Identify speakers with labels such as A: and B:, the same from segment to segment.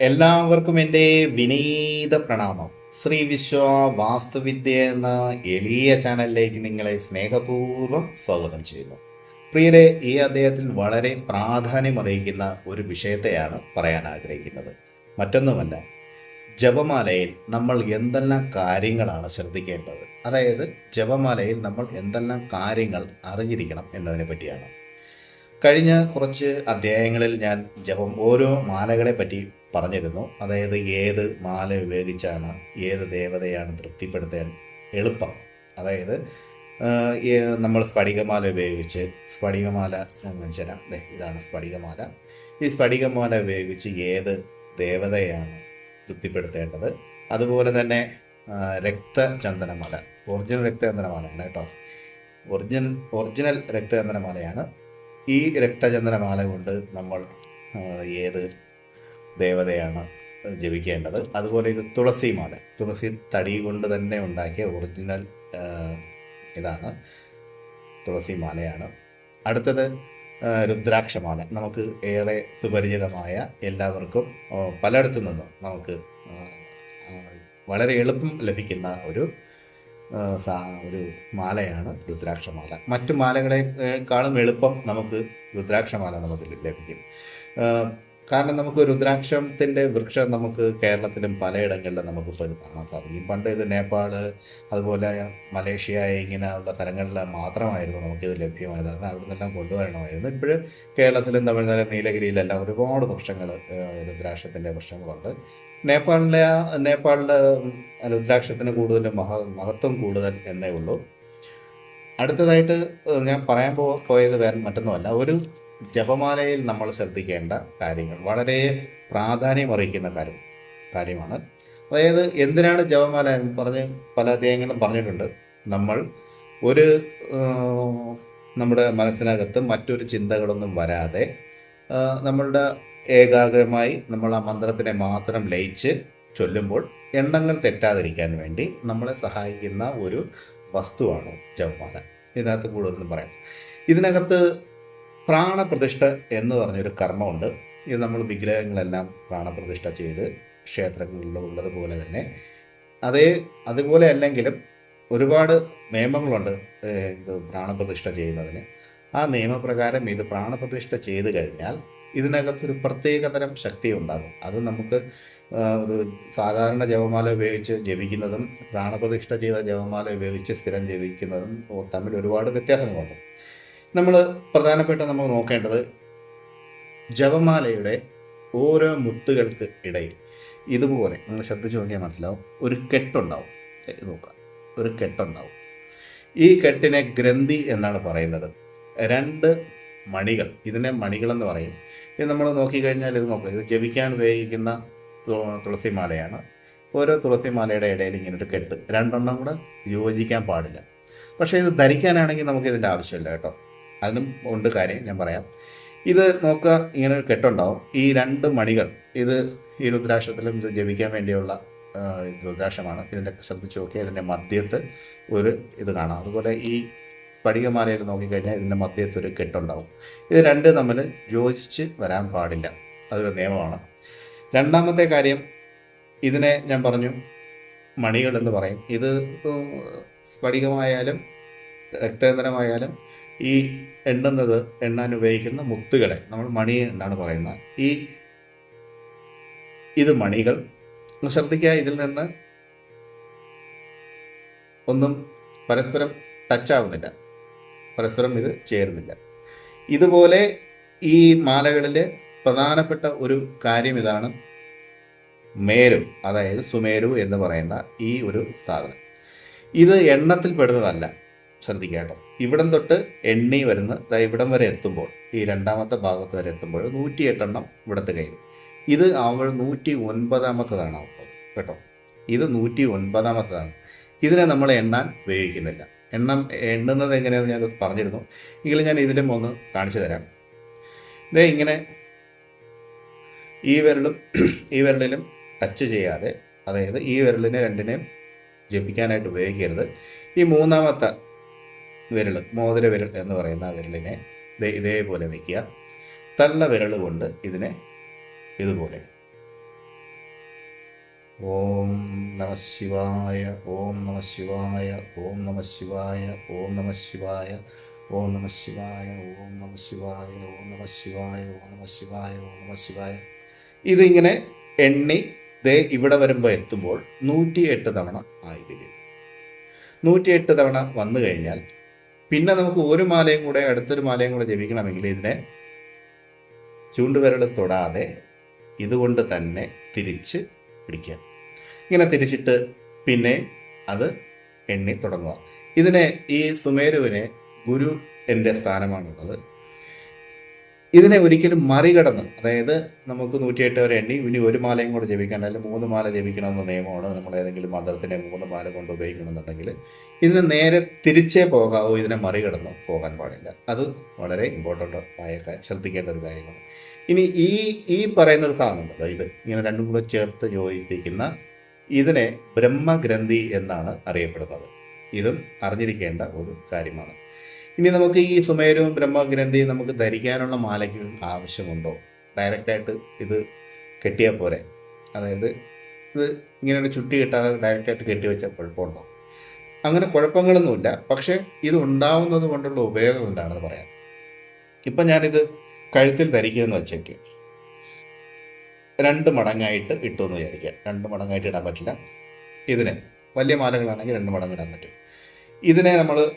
A: എല്ലാവർക്കും എന്റെ വിനീത പ്രണാമം. ശ്രീ വിശ്വ വാസ്തുവിദ്യ എന്ന എളിയ ചാനലിലേക്ക് നിങ്ങളെ സ്നേഹപൂർവം സ്വാഗതം ചെയ്യുന്നു. പ്രിയരെ ഈ അദ്ദേഹത്തിൽ വളരെ പ്രാധാന്യമറിയിക്കുന്ന ഒരു വിഷയത്തെയാണ് പറയാൻ ആഗ്രഹിക്കുന്നത്. മറ്റൊന്നുമല്ല ജപമാലയിൽ നമ്മൾ എന്തെല്ലാം കാര്യങ്ങളാണ് ശ്രദ്ധിക്കേണ്ടത്? അതായത് ജപമാലയിൽ നമ്മൾ എന്തെല്ലാം കാര്യങ്ങൾ അറിഞ്ഞിരിക്കണം എന്നതിനെ പറ്റിയാണ്. കഴിഞ്ഞ കുറച്ച് അധ്യായങ്ങളിൽ ഞാൻ ജപം ഓരോ മാലകളെ പറ്റി പറഞ്ഞിരുന്നു. അതായത് ഏത് മാല ഉപയോഗിച്ചാണ് ഏത് ദേവതയാണ് തൃപ്തിപ്പെടുത്താൻ എളുപ്പം. അതായത് നമ്മൾ സ്ഫടികമാല ഉപയോഗിച്ച് സ്ഫടികമാല ഞാൻ കാണിച്ചു ഇതാണ് സ്ഫടികമാല. ഈ സ്ഫടികമാല ഉപയോഗിച്ച് ഏത് ദേവതയാണ് തൃപ്തിപ്പെടുത്തേണ്ടത്? അതുപോലെ തന്നെ രക്തചന്ദനമാല. ഒറിജിനൽ രക്തചന്ദനമാലയാണ് കേട്ടോ. ഒറിജിനൽ ഒറിജിനൽ രക്തചന്ദനമാലയാണ്. ഈ രക്തചന്ദനമാല കൊണ്ട് നമ്മൾ ഏത് ദേവതയാണ് ജപിക്കേണ്ടത്. അതുപോലെ ഇത് തുളസി മാല. തുളസി തടി കൊണ്ട് തന്നെ ഉണ്ടാക്കിയ ഒറിജിനൽ ഇതാണ് തുളസി മാലയാണ്. അടുത്തത് രുദ്രാക്ഷമാല നമുക്ക് ഏറെ സുപരിചിതമായ എല്ലാവർക്കും പലയിടത്തു നിന്നും നമുക്ക് വളരെ എളുപ്പം ലഭിക്കുന്ന ഒരു ഒരു മാലയാണ് രുദ്രാക്ഷമാല മറ്റു മാലകളെക്കാളും എളുപ്പം നമുക്ക് രുദ്രാക്ഷമാല നമുക്ക് ലഭിക്കും. കാരണം നമുക്ക് രുദ്രാക്ഷത്തിന്റെ വൃക്ഷം നമുക്ക് കേരളത്തിലും പലയിടങ്ങളിലും നമുക്ക് കാണാൻ സാധിക്കും. പണ്ട് ഇത് നേപ്പാൾ അതുപോലെ മലേഷ്യ ഇങ്ങനെയുള്ള സ്ഥലങ്ങളിൽ മാത്രമായിരുന്നു നമുക്കിത് ലഭ്യമായത്. അത് അവിടെ നിന്നെല്ലാം കൊണ്ടുവരണമായിരുന്നു. ഇപ്പോഴും കേരളത്തിലും തമിഴ്നാട് നീലഗിരിയിലെല്ലാം ഒരുപാട് വൃക്ഷങ്ങൾ രുദ്രാക്ഷത്തിന്റെ വൃക്ഷങ്ങളുണ്ട്. നേപ്പാളിലെ നേപ്പാളിലെ രുദ്രാക്ഷത്തിന് കൂടുതൽ മഹ മഹത്വം കൂടുതൽ എന്നേ ഉള്ളൂ. അടുത്തതായിട്ട് ഞാൻ പറയാൻ പോയത് വേറെ മറ്റൊന്നുമല്ല. ഒരു ജപമാലയിൽ നമ്മൾ ശ്രദ്ധിക്കേണ്ട കാര്യങ്ങൾ വളരെ പ്രാധാന്യം അറിയിക്കുന്ന കാര്യം കാര്യമാണ്. അതായത് എന്തിനാണ് ജപമാല? പറഞ്ഞ് പല അധ്യായങ്ങളും പറഞ്ഞിട്ടുണ്ട്. നമ്മൾ ഒരു നമ്മുടെ മനസ്സിനകത്ത് മറ്റൊരു ചിന്തകളൊന്നും വരാതെ നമ്മളുടെ ഏകാഗ്രമായി നമ്മൾ ആ മന്ത്രത്തിനെ മാത്രം ലയിച്ച് ചൊല്ലുമ്പോൾ എണ്ണങ്ങൾ തെറ്റാതിരിക്കാൻ വേണ്ടി നമ്മളെ സഹായിക്കുന്ന ഒരു വസ്തുവാണ് ജപമാല. ഇതിനകത്ത് കൂടുതലൊന്നും പറയാം ഇതിനകത്ത് പ്രാണപ്രതിഷ്ഠ എന്ന് പറഞ്ഞൊരു കർമ്മമുണ്ട്. ഇത് നമ്മൾ വിഗ്രഹങ്ങളെല്ലാം പ്രാണപ്രതിഷ്ഠ ചെയ്ത് ക്ഷേത്രങ്ങളിൽ ഉള്ളതുപോലെ തന്നെ. അതേ അതുപോലെ അല്ലെങ്കിലും ഒരുപാട് നിയമങ്ങളുണ്ട് ഇത് പ്രാണപ്രതിഷ്ഠ ചെയ്യുന്നതിന്. ആ നിയമപ്രകാരം ഇത് പ്രാണപ്രതിഷ്ഠ ചെയ്ത് കഴിഞ്ഞാൽ ഇതിനകത്തൊരു പ്രത്യേകതരം ശക്തി ഉണ്ടാകും അത് നമുക്ക് ഒരു സാധാരണ ജപമാല ഉപയോഗിച്ച് ജപിക്കുന്നതും പ്രാണപ്രതിഷ്ഠ ചെയ്ത ജപമാല ഉപയോഗിച്ച് സ്ഥിരം ജപിക്കുന്നതും തമ്മിൽ ഒരുപാട് വ്യത്യാസങ്ങളുണ്ട്. നമ്മൾ പ്രധാനപ്പെട്ട നമ്മൾ നോക്കേണ്ടത് ജപമാലയുടെ ഓരോ മുത്തുകൾക്ക് ഇടയിൽ ഇതുപോലെ നിങ്ങൾ ശ്രദ്ധിച്ച് നോക്കിയാൽ മനസ്സിലാവും. ഒരു കെട്ടുണ്ടാവും. നോക്കാം ഒരു കെട്ടുണ്ടാവും. ഈ കെട്ടിനെ ഗ്രന്ഥി എന്നാണ് പറയുന്നത്. രണ്ട് മണികൾ. ഇതിനെ മണികളെന്ന് പറയും. ഇത് നമ്മൾ നോക്കിക്കഴിഞ്ഞാൽ ഇത് നോക്കുക. ഇത് ജപിക്കാൻ ഉപയോഗിക്കുന്ന തുളസിമാലയാണ്. ഓരോ തുളസിമാലയുടെ ഇടയിൽ ഇങ്ങനെ ഒരു കെട്ട്. രണ്ടെണ്ണം കൂടെ യോജിക്കാൻ പാടില്ല. പക്ഷേ ഇത് ധരിക്കാനാണെങ്കിൽ നമുക്ക് ഇതിന്റെ ആവശ്യമില്ല കേട്ടോ. അതിനും ഉണ്ട് കാര്യം ഞാൻ പറയാം. ഇത് നോക്കുക ഇങ്ങനെ ഒരു കെട്ടുണ്ടാവും. ഈ രണ്ട് മണികൾ ഇത് ഈ രുദ്രാക്ഷത്തിലും ഇത് ജപിക്കാൻ വേണ്ടിയുള്ള രുദ്രാക്ഷമാണ്. ഇതിന്റെ ശ്രദ്ധിച്ച് നോക്കിയാൽ ഇതിന്റെ മധ്യത്ത് ഒരു ഇത് കാണാം. അതുപോലെ ഈ സ്ഫടികമാലയിൽ നോക്കിക്കഴിഞ്ഞാൽ ഇതിന്റെ മധ്യത്ത് ഒരു കെട്ടുണ്ടാവും. ഇത് രണ്ട് തമ്മിൽ യോജിച്ച് വരാൻ പാടില്ല. അതൊരു നിയമമാണ്. രണ്ടാമത്തെ കാര്യം ഇതിനെ ഞാൻ പറഞ്ഞു മണികൾ എന്ന് പറയും. ഇത് സ്ഫടികമായാലും രക്തേന്ദ്രമായാലും ഈ എണ്ണുന്നത് എണ്ണാൻ ഉപയോഗിക്കുന്ന മുത്തുകളെ നമ്മൾ മണി എന്നാണ് പറയുന്നത്. ഈ ഇത് മണികൾ. ശ്രദ്ധിക്കുക ഇതിൽ നിന്ന് ഒന്നും പരസ്പരം ടച്ചാവുന്നില്ല പരസ്പരം ഇത് ചേരുന്നില്ല. ഇതുപോലെ ഈ മാലകളിൽ പ്രധാനപ്പെട്ട ഒരു കാര്യം ഇതാണ് മേരു അതായത് സുമേരു എന്ന് പറയുന്ന ഈ ഒരു സ്ഥാപനം ഇത് എണ്ണത്തിൽ പെടുന്നതല്ല. ശ്രദ്ധിക്കുക കേട്ടോ. ഇവിടം തൊട്ട് എണ്ണി വരുന്ന ഇവിടം വരെ എത്തുമ്പോൾ ഈ രണ്ടാമത്തെ ഭാഗത്ത് വരെ എത്തുമ്പോൾ നൂറ്റി എട്ടെണ്ണം ഇവിടത്തെ കയ്യിൽ ഇത് ആവുമ്പോൾ നൂറ്റി ഒൻപതാമത്തതാണ് ആവുന്നത് കേട്ടോ? ഇത് നൂറ്റി ഒൻപതാമത്തതാണ് ഇതിനെ നമ്മൾ എണ്ണാൻ ഉപയോഗിക്കുന്നില്ല. എണ്ണം എണ്ണുന്നത് എങ്ങനെയാണെന്ന് ഞാൻ പറഞ്ഞിരുന്നു. എങ്കിലും ഞാൻ ഇതിലും ഒന്ന് കാണിച്ചു തരാം. ഇതേ ഇങ്ങനെ ഈ വിരലും ഈ വിരലിലും ടച്ച് ചെയ്യാതെ അതായത് ഈ വിരലിനെ രണ്ടിനെയും ജപിക്കാനായിട്ട് ഉപയോഗിക്കരുത്. ഈ മൂന്നാമത്തെ വിരൽ മോതിര വിരൽ എന്ന് പറയുന്ന വിരലിനെ ഇതേപോലെ വയ്ക്കുക തള്ള വിരൽ കൊണ്ട് ഇതിനെ ഇതുപോലെ. ഓം നമ ശിവായ ഓം നമ ശിവായ ഓം നമ ശിവായ ഓം നമ ശിവായ ഓം നമ ശിവായ ഓം നമ ശിവായ ഓം നമ ശിവായ ഓം നമ ശിവായ ഓം നമ ശിവായ. ഇതിങ്ങനെ എണ്ണി ദേ ഇവിടെ വരുമ്പോൾ എത്തുമ്പോൾ നൂറ്റിയെട്ട് തവണ ആയിരിക്കും നൂറ്റിയെട്ട് തവണ വന്നു കഴിഞ്ഞാൽ പിന്നെ നമുക്ക് ഒരു മാലയും കൂടെ അടുത്തൊരു മാലയും കൂടെ ജപിക്കണമെങ്കിൽ ഇതിനെ ചൂണ്ടുവിരൽ തൊടാതെ ഇതുകൊണ്ട് തന്നെ തിരിച്ച് പിടിക്കുക. ഇങ്ങനെ തിരിച്ചിട്ട് പിന്നെ അത് എണ്ണി തുടങ്ങുക. ഇതിനെ ഈ സുമേരുവിനെ ഗുരു എന്റെ സ്ഥാനമാണുള്ളത്. ഇതിനെ ഒരിക്കലും മറികടന്ന് അതായത് നമുക്ക് നൂറ്റിയെട്ട് വരെ എണ്ണി ഇനി ഒരു മാലയും കൂടെ ജപിക്കാൻ അല്ലെങ്കിൽ മൂന്ന് മാല ജപിക്കണമെന്ന നിയമമാണ് നമ്മൾ ഏതെങ്കിലും മന്ത്രത്തിനെ മൂന്ന് മാല കൊണ്ട് ഉപയോഗിക്കണമെന്നുണ്ടെങ്കിൽ ഇതിന് നേരെ തിരിച്ചേ പോകാവോ ഇതിനെ മറികടന്ന് പോകാൻ പാടില്ല. അത് വളരെ ഇമ്പോർട്ടന്റ് ആയ ശ്രദ്ധിക്കേണ്ട ഒരു കാര്യമാണ്. ഇനി ഈ ഈ പറയുന്ന ഒരു സാധനമുണ്ടല്ലോ ഇത്. ഇങ്ങനെ രണ്ടും കൂടെ ചേർത്ത് യോജിപ്പിക്കുന്ന ഇതിനെ ബ്രഹ്മഗ്രന്ഥി എന്നാണ് അറിയപ്പെടുന്നത്. ഇതും അറിഞ്ഞിരിക്കേണ്ട ഒരു കാര്യമാണ്. ഇനി നമുക്ക് ഈ സുമേരവും ബ്രഹ്മഗ്രന്ഥിയും നമുക്ക് ധരിക്കാനുള്ള മാലയ്ക്കും ആവശ്യമുണ്ടോ? ഡയറക്റ്റായിട്ട് ഇത് കെട്ടിയാൽ പോരെ. അതായത് ഇത് ഇങ്ങനെ ചുറ്റി കെട്ടാതെ ഡയറക്റ്റായിട്ട് കെട്ടി വെച്ചാൽ കുഴപ്പമുണ്ടോ? അങ്ങനെ കുഴപ്പങ്ങളൊന്നുമില്ല. പക്ഷേ ഇത് ഉണ്ടാവുന്നത് കൊണ്ടുള്ള ഉപയോഗം എന്താണെന്ന് പറയാം. ഇപ്പം ഞാനിത് കഴുത്തിൽ ധരിക്കുമെന്ന് വെച്ചേക്ക്. രണ്ട് മടങ്ങായിട്ട് ഇട്ടു എന്ന് വിചാരിക്കാം രണ്ട് മടങ്ങായിട്ട് ഇടാൻ പറ്റില്ല. ഇതിനെ വലിയ മാലകളാണെങ്കിൽ രണ്ട് മടങ്ങ് ഇടാൻ പറ്റും. ഇതിനെ നമ്മൾ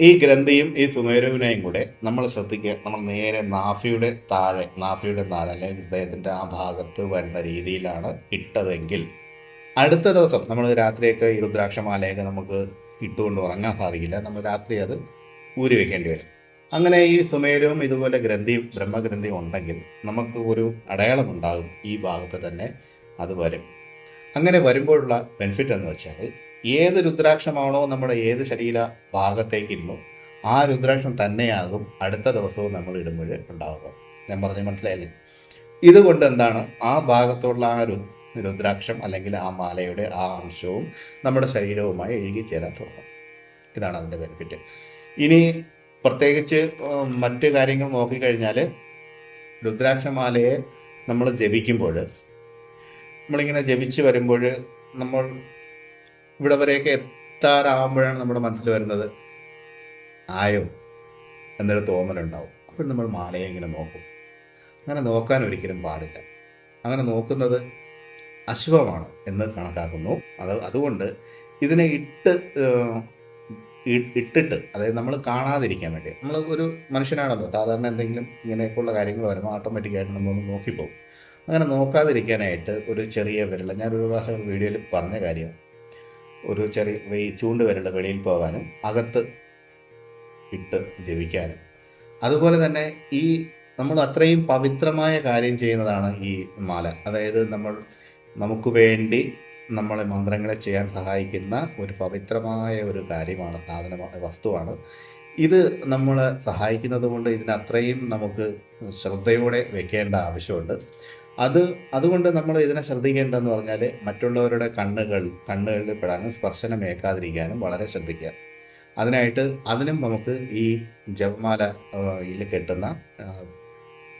A: ഈ ഗ്രന്ഥിയും ഈ സുമേരുവിനെയും കൂടെ നമ്മൾ ശ്രദ്ധിക്കുക. നമ്മൾ നേരെ നാഫിയുടെ താഴെ നാഫിയുടെ താഴെ അല്ലെങ്കിൽ ഹൃദയത്തിന്റെ ആ ഭാഗത്ത് വരുന്ന രീതിയിലാണ് ഇട്ടതെങ്കിൽ അടുത്ത ദിവസം നമ്മൾ രാത്രിയൊക്കെ ഈ രുദ്രാക്ഷമാലയൊക്കെ നമുക്ക് ഇട്ടുകൊണ്ട് ഉറങ്ങാൻ സാധിക്കില്ല. നമ്മൾ രാത്രി അത് ഊരി വെക്കേണ്ടി വരും. അങ്ങനെ ഈ സുമേരവും ഇതുപോലെ ഗ്രന്ഥിയും ബ്രഹ്മഗ്രന്ഥിയും ഉണ്ടെങ്കിൽ നമുക്ക് ഒരു അടയാളം ഉണ്ടാകും. ഈ ഭാഗത്ത് തന്നെ അത് വരും. അങ്ങനെ വരുമ്പോഴുള്ള ബെനിഫിറ്റ് എന്ന് വെച്ചാൽ ഏത് രുദ്രാക്ഷമാണോ നമ്മുടെ ഏത് ശരീര ഭാഗത്തേക്ക് ഇടുന്നോ ആ രുദ്രാക്ഷം തന്നെയാകും അടുത്ത ദിവസവും നമ്മൾ ഇടുമ്പോൾ ഉണ്ടാവുക. ഞാൻ പറഞ്ഞ മനസ്സിലായില്ലേ? ഇതുകൊണ്ട് എന്താണ്? ആ ഭാഗത്തുള്ള ആ രുദ്രാക്ഷം അല്ലെങ്കിൽ ആ മാലയുടെ ആ അംശവും നമ്മുടെ ശരീരവുമായി ഇഴുകിച്ചേരാൻ തുടങ്ങും. ഇതാണ് അതിന്റെ ബെനിഫിറ്റ് ഇനി പ്രത്യേകിച്ച് മറ്റ് കാര്യങ്ങൾ നോക്കിക്കഴിഞ്ഞാൽ രുദ്രാക്ഷമാലയെ നമ്മൾ ജപിക്കുമ്പോൾ നമ്മളിങ്ങനെ ജപിച്ച് വരുമ്പോൾ നമ്മൾ ഇവിടെ വരെയൊക്കെ എത്താറാകുമ്പോഴാണ് നമ്മുടെ മനസ്സിൽ വരുന്നത്. ആയോ? എന്നൊരു തോന്നലുണ്ടാവും. അപ്പോൾ നമ്മൾ മാലയെ ഇങ്ങനെ നോക്കും. അങ്ങനെ നോക്കാൻ ഒരിക്കലും പാടില്ല. അങ്ങനെ നോക്കുന്നത് അശുഭമാണ് എന്ന് കണക്കാക്കുന്നു. അത് അതുകൊണ്ട് ഇതിനെ ഇട്ട് ഇട്ടിട്ട് അതായത് നമ്മൾ കാണാതിരിക്കാൻ വേണ്ടി. നമ്മൾ ഒരു മനുഷ്യനാണല്ലോ. സാധാരണ എന്തെങ്കിലും ഇങ്ങനെയൊക്കെയുള്ള കാര്യങ്ങൾ വരുമ്പോൾ ഓട്ടോമാറ്റിക്കായിട്ട് നമ്മളൊന്ന് നോക്കിപ്പോകും. അങ്ങനെ നോക്കാതിരിക്കാനായിട്ട് ഒരു ചെറിയ വിരൽ ഞാനൊരു വീഡിയോയിൽ പറഞ്ഞ കാര്യം ഒരു ചെറിയ വെയ് ചൂണ്ട് വിരൽ വെളിയിൽ പോകാനും അകത്ത് ഇട്ട് ജപിക്കാനും. അതുപോലെ തന്നെ ഈ നമ്മൾ അത്രയും പവിത്രമായ കാര്യം ചെയ്യുന്നതാണ് ഈ മാല. അതായത് നമ്മൾ നമുക്ക് വേണ്ടി നമ്മളെ മന്ത്രങ്ങളെ ചെയ്യാൻ സഹായിക്കുന്ന ഒരു പവിത്രമായ ഒരു കാര്യമാണ് സാധനമാണ് വസ്തുവാണ്. ഇത് നമ്മളെ സഹായിക്കുന്നത് കൊണ്ട് ഇതിന് അത്രയും നമുക്ക് ശ്രദ്ധയോടെ വെക്കേണ്ട ആവശ്യമുണ്ട്. അത് അതുകൊണ്ട് നമ്മൾ ഇതിനെ ശ്രദ്ധിക്കേണ്ടതെന്ന് പറഞ്ഞാൽ മറ്റുള്ളവരുടെ കണ്ണുകൾ കണ്ണുകളിൽ പെടാനും സ്പർശനമേക്കാതിരിക്കാനും വളരെ ശ്രദ്ധിക്കുക. അതിനായിട്ട് അതിനും നമുക്ക് ഈ ജപമാല ഇതിൽ കെട്ടുന്ന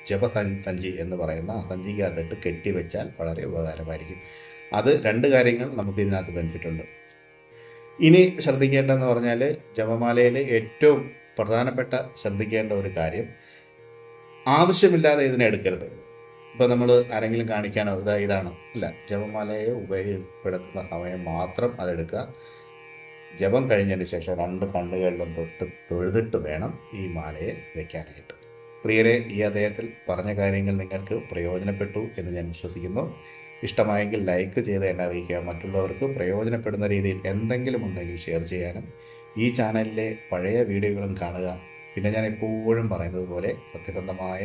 A: ജപ സഞ്ചി എന്ന് പറയുന്ന ആ സഞ്ചിക്കകത്തിട്ട് കെട്ടിവെച്ചാൽ വളരെ ഉപകാരമായിരിക്കും. അത് രണ്ട് കാര്യങ്ങൾ നമുക്ക് ഇതിനകത്ത് ബെനിഫിറ്റ് ഉണ്ട്. ഇനി ശ്രദ്ധിക്കേണ്ടതെന്ന് പറഞ്ഞാൽ ജപമാലയിൽ ഏറ്റവും പ്രധാനപ്പെട്ട ശ്രദ്ധിക്കേണ്ട ഒരു കാര്യം ആവശ്യമില്ലാതെ ഇതിനെ എടുക്കരുത്. ഇപ്പോൾ നമ്മൾ ആരെങ്കിലും കാണിക്കാനോ ഇതാ ഇതാണ് അല്ല. ജപമാലയെ ഉപയോഗപ്പെടുത്തുന്ന സമയം മാത്രം അതെടുക്കുക ജപം കഴിഞ്ഞതിന് ശേഷം രണ്ട് കണ്ണുകളിലും തൊട്ട് തൊഴുതിട്ട് വേണം ഈ മാലയെ വയ്ക്കാനായിട്ട് പ്രിയരെ ഈ അദ്ദേഹത്തിൽ പറഞ്ഞ കാര്യങ്ങൾ നിങ്ങൾക്ക് പ്രയോജനപ്പെട്ടു എന്ന് ഞാൻ വിശ്വസിക്കുന്നു. ഇഷ്ടമായെങ്കിൽ ലൈക്ക് ചെയ്ത് എന്നെ അറിയിക്കുക. മറ്റുള്ളവർക്ക് പ്രയോജനപ്പെടുന്ന രീതിയിൽ എന്തെങ്കിലും ഉണ്ടെങ്കിൽ ഷെയർ ചെയ്യാനും. ഈ ചാനലിലെ പഴയ വീഡിയോകളും കാണുക. പിന്നെ ഞാൻ എപ്പോഴും പറയുന്നത് പോലെ സത്യസന്ധമായ